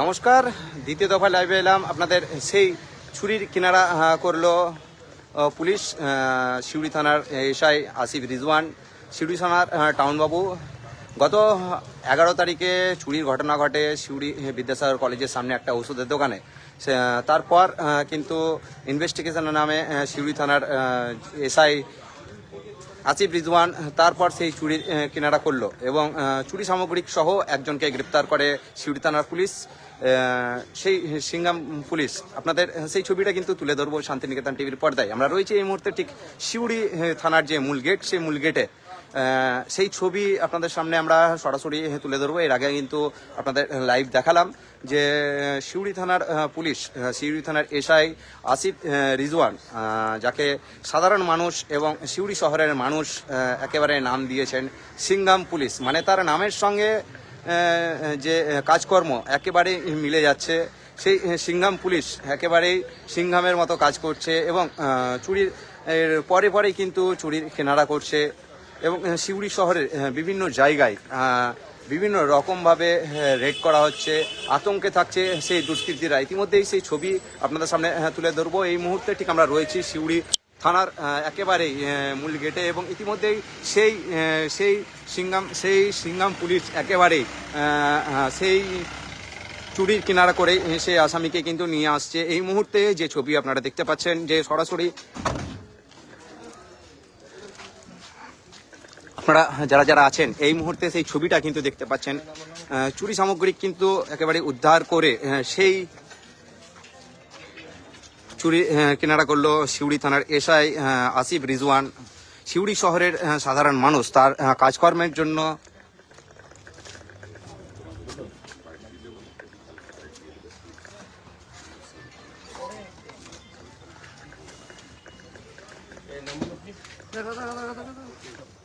নমস্কার, দ্বিতীয় দফা লাইভে এলাম। আপনাদের সেই ছুরির কিনারা করল পুলিশ সিউড়ি থানার এসআই আসিফ রিজওয়ান। সিউড়ি থানার টাউনবাবু, গত এগারো তারিখে চুরির ঘটনা ঘটে সিউড়ি বিদ্যাসাগর কলেজের সামনে একটা ওষুধের দোকানে। তারপর কিন্তু ইনভেস্টিগেশনের নামে সিউড়ি থানার এসআই আসিফ রিজওয়ান, তারপর সেই চুরি কেনারা করল এবং চুরি সামগ্রিক সহ একজনকে গ্রেপ্তার করে সিউড়ি থানার পুলিশ সেই সিঙ্গাম পুলিশ। আপনাদের, সেই ছবিটা কিন্তু তুলে ধরবো শান্তিনিকেতন টিভির পর্দায়। আমরা রয়েছি এই মুহূর্তে ঠিক সিউড়ি থানার যে মূল গেট, সেই মূল গেটে। সেই ছবি আপনাদের সামনে আমরা সরাসরি তুলে ধরবো। এর আগে কিন্তু আপনাদের লাইভ দেখালাম যে সিউড়ি থানার পুলিশ সিউড়ি থানার এসআই আসিফ রিজওয়ান যাকে সাধারণ মানুষ এবং সিউড়ি শহরের মানুষ একেবারে নাম দিয়েছেন সিংগাম পুলিশ। মানে তার নামের সঙ্গে যে কাজকর্ম একেবারে মিলে যাচ্ছে। সেই সিঙ্গাম পুলিশ একেবারেই সিংহামের মতো কাজ করছে এবং চুরির পরে পরেই কিন্তু চুরির কেনারা করছে। এবং সিউড়ি শহরের বিভিন্ন জায়গায় বিভিন্ন রকমভাবে রেড করা হচ্ছে, আতঙ্কে থাকছে সেই দুষ্কৃতীরা। ইতিমধ্যেই সেই ছবি আপনাদের সামনে তুলে ধরবো। এই মুহূর্তে ঠিক আমরা রয়েছি সিউড়ি থানার একেবারেই মূল গেটে এবং ইতিমধ্যেই সেই সেই সিঙ্গাম সেই সিঙ্গাম পুলিশ একেবারেই সেই চুরির কিনারা করে সেই আসামিকে কিন্তু নিয়ে আসছে। এই মুহূর্তে যে ছবি আপনারা দেখতে পাচ্ছেন, যে সরাসরি আপনারা যারা যারা আছেন, এই মুহূর্তে সেই ছবিটা কিন্তু দেখতে পাচ্ছেন চুরি সামগ্রিক কিন্তু একেবারে উদ্ধার করে সেই চুরি কিনারা করল সিউড়ি থানার এসআই আসিফ রিজওয়ান সিউড়ি শহরের সাধারণ মানুষ, তার কাজকর্মের জন্য আস্তে আস্তে আস্তে।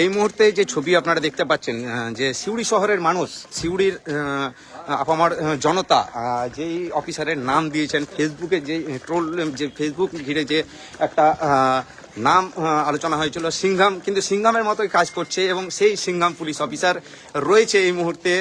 এই মুহূর্তে যে ছবি আপনারা দেখতে পাচ্ছেন যে সিউড়ি শহরের মানুষ, সিউড়ির আপামার জনতা যেই অফিসারের নাম দিয়েছেন, ফেসবুকে যে ট্রোল, যে ফেসবুক ঘিরে যে একটা নাম আলোচনা হয়েছিল সিংহাম কিন্তু সিংহামের মতোই কাজ করছে এবং সেই সিংহাম পুলিশ অফিসার রয়েছে এই মুহূর্তে।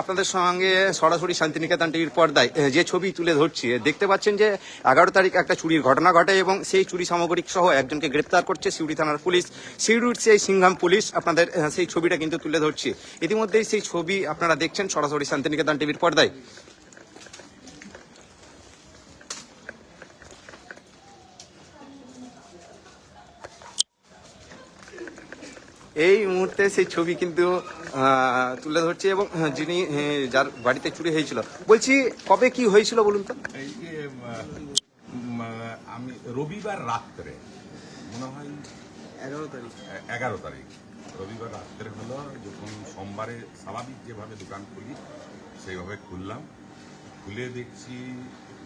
আপনাদের সঙ্গে সরাসরি শান্তিনিকেতন টিভির পর্দায় যে ছবি তুলে ধরছি, দেখতে পাচ্ছেন যে এগারো তারিখ একটা চুরির ঘটনা ঘটে এবং সেই চুরি সামগ্রিক সহ একজনকে গ্রেপ্তার করছে সিউড়ি থানার পুলিশ। সিউড়ির সেই সিংহাম পুলিশ আপনাদের সেই ছবিটা কিন্তু তুলে ধরছি। ইতিমধ্যেই সেই ছবি আপনারা দেখছেন সরাসরি শান্তিনিকেতন টিভির পর্দায়। এই মুহূর্তে সেই ছবি কিন্তু তুলে ধরছে এবং যিনি যার বাড়িতে চুরি হয়েছিল। বলছি কবে কি হয়েছিল বলুন তো? এই যে আমি রবিবার রাত্রে মনে হয় এগারো তারিখ। এগারো তারিখ রবিবার রাত্রে হলো যখন সোমবারে স্বাভাবিক যেভাবে দোকান খুলি সেইভাবে খুললাম। খুলে দেখছি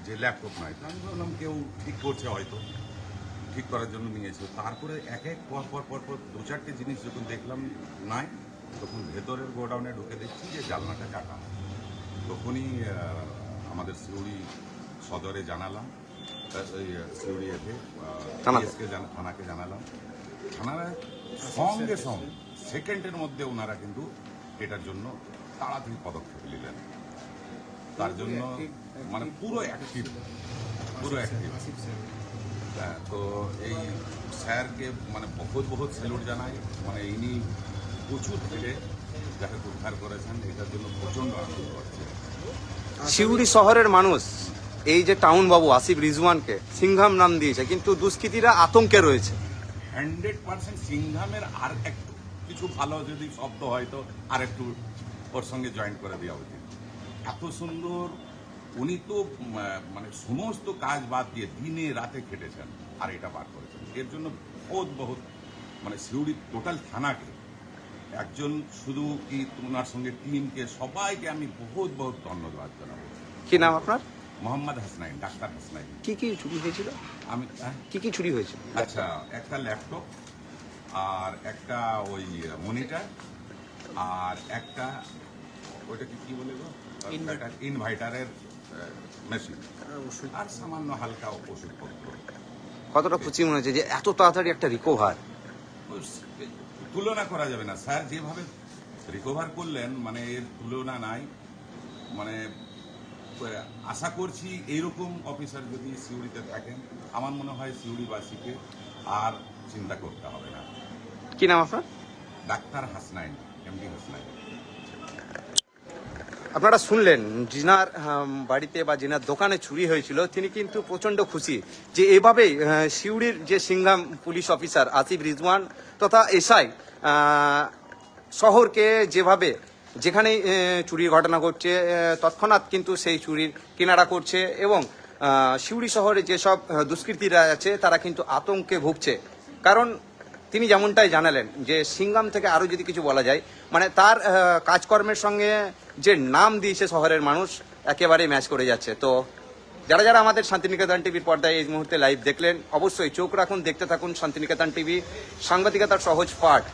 যে ল্যাপটপ নাই। তো আমি ভাবলাম কেউ ঠিক করছে হয়তো। ঠিক করার জন্য নিয়েছে। তারপরে এক এক পর পর পর পর দু চারটে জিনিস যখন দেখলাম নাই তখন ভেতরের গোডাউনে ঢুকে দেখছি যে জানলাটা কাটা তখনই আমাদের সিউড়ি সদরে জানালাম সিউড়ি এতে থানাতে। থানাকে জানালাম। থানারা সঙ্গে সঙ্গে সেকেন্ডের মধ্যে ওনারা কিন্তু এটার জন্য তাড়াতাড়ি পদক্ষেপ নিলেন। তার জন্য মানে পুরো অ্যাক্টিভ পুরো অ্যাক্টিভ তো এই স্যারকে মানে বহুত বহুত স্যালুট জানাই। মানে ইনি প্রচুর থেকে যাকে উদ্ধার করেছেন এটার জন্য প্রচণ্ড আনন্দ হচ্ছে সিউড়ি শহরের মানুষ এই যে টাউন বাবু আসিফ রিজওয়ানকে সিংহাম নাম দিয়েছে কিন্তু দুষ্কৃতীরা আতঙ্কে রয়েছে। হান্ড্রেড পার্সেন্ট সিংহামের আর একটু কিছু ভালো যদি শব্দ হয় তো আর একটু ওর সঙ্গে জয়েন করে দেওয়া উচিত। এত সুন্দর উনি তো মানে সমস্ত কাজ বাদ দিয়ে দিনে রাতে খেটেছেন আর এটা বার করেছেন। এর জন্য বহুত বহুত মানে সিউড়ি টোটাল থানাকে একজন শুধু কি ওনার সঙ্গে টিমকে সবাইকে আমি বহুত বহুত ধন্যবাদ জানাব। কি নাম আপনার? মোহাম্মদ হাসনাইন ডাক্তার হাসনাইন। কি কি চুরি হয়েছিল? আমি হ্যাঁ? কি কি চুরি হয়েছিল? আচ্ছা একটা ল্যাপটপ আর একটা ওই মনিটার আর একটা ওইটা কি কি বলে গো? ইনভার্টারের মেশিন। আর সামান্য হালকা ওষুধপত্র। কতটা খুশি মনে হচ্ছে যে এত তাড়াতাড়ি একটা রিকভার তুলনা করা যাবে না। স্যার যেভাবে রিকভার করলেন মানে এর তুলনা নাই। মানে আশা করছি এইরকম অফিসার যদি সিউড়িতে থাকেন আমার মনে হয় সিউড়িবাসীকে আর চিন্তা করতে হবে না। কি নাম আপনার? Doctor Hasnain MD Hasnain. আপনারা শুনলেন জিনার বাড়িতে বা জিনার দোকানে চুরি হয়েছিল তিনি কিন্তু প্রচণ্ড খুশি যে এভাবেই সিউড়ির যে সিংহাম পুলিশ অফিসার আসিফ রিজওয়ান তথা এসআই শহরকে যেভাবে যেখানেই আহ, চুরির ঘটনা ঘটছে তৎক্ষণাৎ কিন্তু সেই চুরির কিনারা করছে এবং সিউড়ি শহরে যেসব দুষ্কৃতীরা আছে তারা কিন্তু আতঙ্কে ভুগছে। কারণ তিনি যেমনটাই জানালেন যে সিংগাম থেকে আরও যদি কিছু বলা যায় মানে তার কাজকর্মের সঙ্গে যে নাম দিয়েছে শহরের মানুষ, একেবারেই ম্যাচ করে যাচ্ছে। তো যারা যারা আমাদের শান্তিনিকেতন টিভির পর্দায় এই মুহূর্তে লাইভ দেখলেন, অবশ্যই চোখ রাখুন, দেখতে থাকুন শান্তিনিকেতন টিভি, সাংবাদিকতার সহজ পাঠ।